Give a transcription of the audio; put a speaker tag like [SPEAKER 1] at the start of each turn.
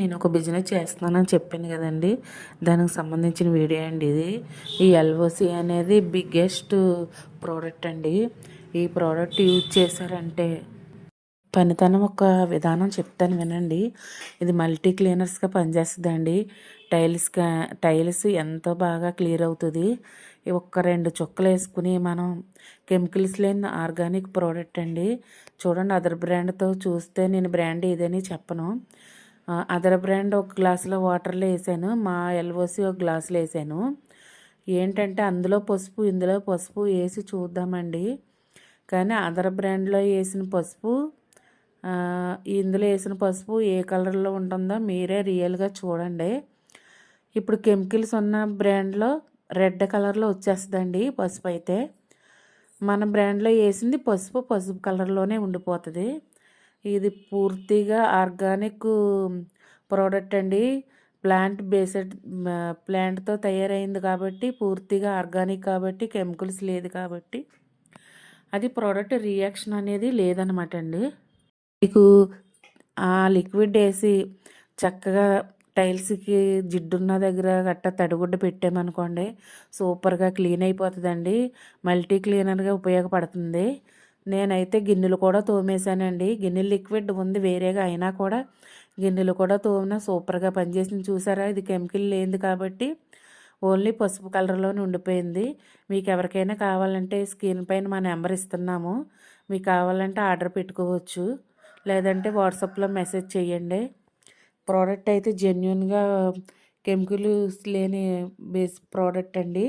[SPEAKER 1] నేను ఒక బిజినెస్ చేస్తున్నానని చెప్పాను కదండి. దానికి సంబంధించిన వీడియో అండి ఇది. ఈ ఎల్ఓసి అనేది బిగ్గెస్ట్ ప్రోడక్ట్ అండి. ఈ ప్రోడక్ట్ యూజ్ చేశారంటే పనితనం ఒక విధానం చెప్తాను వినండి. ఇది మల్టీ క్లీనర్స్గా పనిచేస్తుందండి. టైల్స్ టైల్స్ ఎంతో బాగా క్లియర్ అవుతుంది. ఒక్క రెండు చుక్కలు వేసుకుని మనం కెమికల్స్ లేని ఆర్గానిక్ ప్రోడక్ట్ అండి. చూడండి అదర్ బ్రాండ్తో చూస్తే నేను బ్రాండ్ ఇదని చెప్పను. అదర్ బ్రాండ్ ఒక గ్లాసులో వాటర్లో వేసాను. మా ఎల్ఓసి ఒక గ్లాసులో వేసాను. ఏంటంటే అందులో పసుపు ఇందులో పసుపు వేసి చూద్దామండి. కానీ అదర్ బ్రాండ్లో వేసిన పసుపు ఇందులో వేసిన పసుపు ఏ కలర్లో ఉంటుందో మీరే రియల్గా చూడండి. ఇప్పుడు కెమికల్స్ ఉన్న బ్రాండ్లో రెడ్ కలర్లో వచ్చేస్తుందండి పసుపు అయితే. మన బ్రాండ్లో వేసింది పసుపు పసుపు కలర్లోనే ఉండిపోతుంది. ఇది పూర్తిగా ఆర్గానిక్ ప్రోడక్ట్ అండి. ప్లాంట్ బేస్డ్ ప్లాంట్తో తయారైంది కాబట్టి పూర్తిగా ఆర్గానిక్ కాబట్టి కెమికల్స్ లేదు కాబట్టి అది ప్రోడక్ట్ రియాక్షన్ అనేది లేదనమాట అండి. మీకు ఆ లిక్విడ్ వేసి చక్కగా టైల్స్కి జిడ్డున్న దగ్గర గట్ట తడిగుడ్డ పెట్టామనుకోండి సూపర్గా క్లీన్ అయిపోతుందండి. మల్టీ క్లీనర్గా ఉపయోగపడుతుంది. నేనైతే గిన్నెలు కూడా తోమేశానండి. గిన్నెలు లిక్విడ్ ఉంది వేరేగా అయినా కూడా గిన్నెలు కూడా తోమిన సూపర్గా పనిచేసింది. చూసారా? ఇది కెమికల్ లేనిది కాబట్టి ఓన్లీ పసుపు కలర్లోనే ఉండిపోయింది. మీకు ఎవరికైనా కావాలంటే స్క్రీన్ పైన మా నెంబర్ ఇస్తున్నాము. మీకు కావాలంటే ఆర్డర్ పెట్టుకోవచ్చు. లేదంటే వాట్సాప్లో మెసేజ్ చేయండి. ప్రోడక్ట్ అయితే జెన్యున్గా కెమికల్స్ లేని బేస్ ప్రోడక్ట్ అండి.